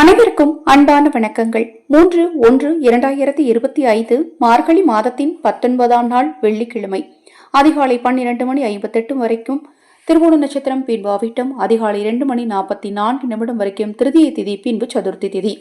அனைவருக்கும் அன்பான வணக்கங்கள். மூன்று ஒன்று இரண்டாயிரத்தி இருபத்தி ஐந்து மார்கழி மாதத்தின் பத்தொன்பதாம் நாள் வெள்ளிக்கிழமை. அதிகாலை பன்னிரண்டு மணி ஐம்பத்தெட்டு வரைக்கும் திருவோண நட்சத்திரம் பின்பு அவிட்டம் அதிகாலை இரண்டு மணி நாற்பத்தி நான்கு நிமிடம் வரைக்கும் திருதிய திதி பின்பு சதுர்த்தி திதி.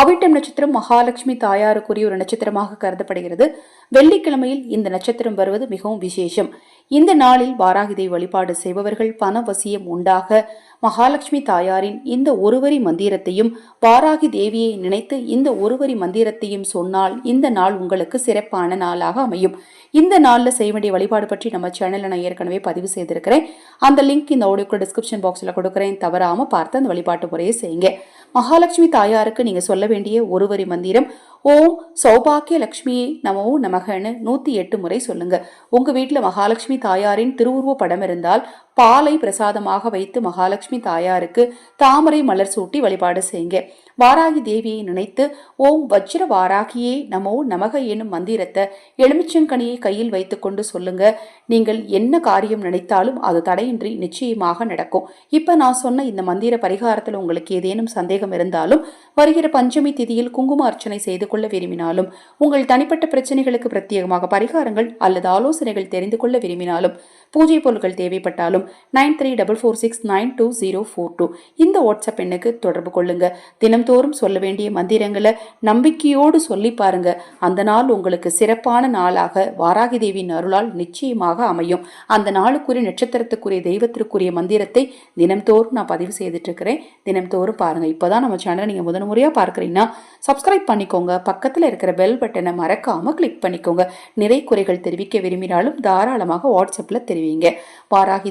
அவிட்டம் நட்சத்திரம் மகாலட்சுமி தாயாருக்குரிய ஒரு நட்சத்திரமாக கருதப்படுகிறது. வெள்ளிக்கிழமையில் இந்த நட்சத்திரம் வருவது மிகவும் விசேஷம். இந்த நாளில் வாராகிதை வழிபாடு செய்பவர்கள் பணவசியம் உண்டாக மகாலட்சுமி தாயாரின் இந்த ஒருவரி மந்திரத்தையும் வாராகி தேவியை நினைத்து இந்த ஒருவரி மந்திரத்தையும் சொன்னால் இந்த நாள் உங்களுக்கு சிறப்பான நாளாக அமையும். இந்த நாளில் செய்ய வேண்டிய வழிபாடு பற்றி நம்ம சேனலில் நான் ஏற்கனவே பதிவு செய்திருக்கிறேன். அந்த லிங்க் இந்த ஆடியோக்கு டிஸ்கிரிப்ஷன் பாக்ஸில் கொடுக்குறேன். தவறாமல் பார்த்து அந்த வழிபாட்டு முறையை செய்யுங்க. மகாலட்சுமி தாயாருக்கு நீங்கள் சொல்ல வேண்டிய ஒருவரி மந்திரம் ஓம் சௌபாக்கிய லக்ஷ்மியே நமோ நமகன்னு நூற்றி எட்டு முறை சொல்லுங்க. உங்கள் வீட்டில் மகாலட்சுமி தாயாரின் திருவுருவ படம் இருந்தால் பாலை பிரசாதமாக வைத்து மகாலட்சுமி தாயாருக்கு தாமரை மலர் சூட்டி வழிபாடு செய்யுங்க. வாராகி தேவியை நினைத்து ஓம் வஜ்ர வாராகியே நமோ நமக என்னும் மந்திரத்தை எலுமிச்சங்கனியை கையில் வைத்துக்கொண்டு சொல்லுங்க. நீங்கள் என்ன காரியம் நினைத்தாலும் அது தடையின்றி நிச்சயமாக நடக்கும். இப்ப நான் சொன்ன இந்த மந்திர பரிகாரத்தில் உங்களுக்கு ஏதேனும் சந்தேகம் இருந்தாலும் வருகிற பஞ்சமி திதியில் குங்கும அர்ச்சனை செய்து கொள்ள விரும்பினாலும் உங்கள் தனிப்பட்ட பிரச்சனைகளுக்கு பிரத்யேகமாக பரிகாரங்கள் அல்லது ஆலோசனைகள் தெரிந்து கொள்ள விரும்பினாலும் பூஜை பொருட்கள் தேவைப்பட்டாலும் nine three double four six nine two zero four two. இந்த வாட்ஸ்அப் எண்ணுக்கு தொடர்பு கொள்ளுங்க. தினம்தோறும் சொல்ல வேண்டிய மந்திரங்களை நம்பிக்கையோடு சொல்லி பாருங்க. அந்த நாள் உங்களுக்கு சிறப்பான நாளாக வாராகி தேவியின் அருளால் நிச்சயமாக அமையும். அந்த நாளுக்குரிய நட்சத்திரத்துக்குரிய தெய்வத்திற்குரிய மந்திரத்தை தினம்தோறும் நான் பதிவு செய்துட்டு இருக்கிறேன் தினம்தோறும் பாருங்க. இப்போதான் நம்ம சேனலை நீங்க முதன் முறையாக பார்க்குறீங்கன்னா சப்ஸ்கிரைப் பண்ணிக்கோங்க. பக்கத்தில் இருக்கிற பெல் பட்டனை மறக்காம கிளிக் பண்ணிக்கோங்க. நிறை குறைகள் தெரிவிக்க விரும்பினாலும் தாராளமாக வாட்ஸ்அப்பில் தெரிவிங்க. வாராகி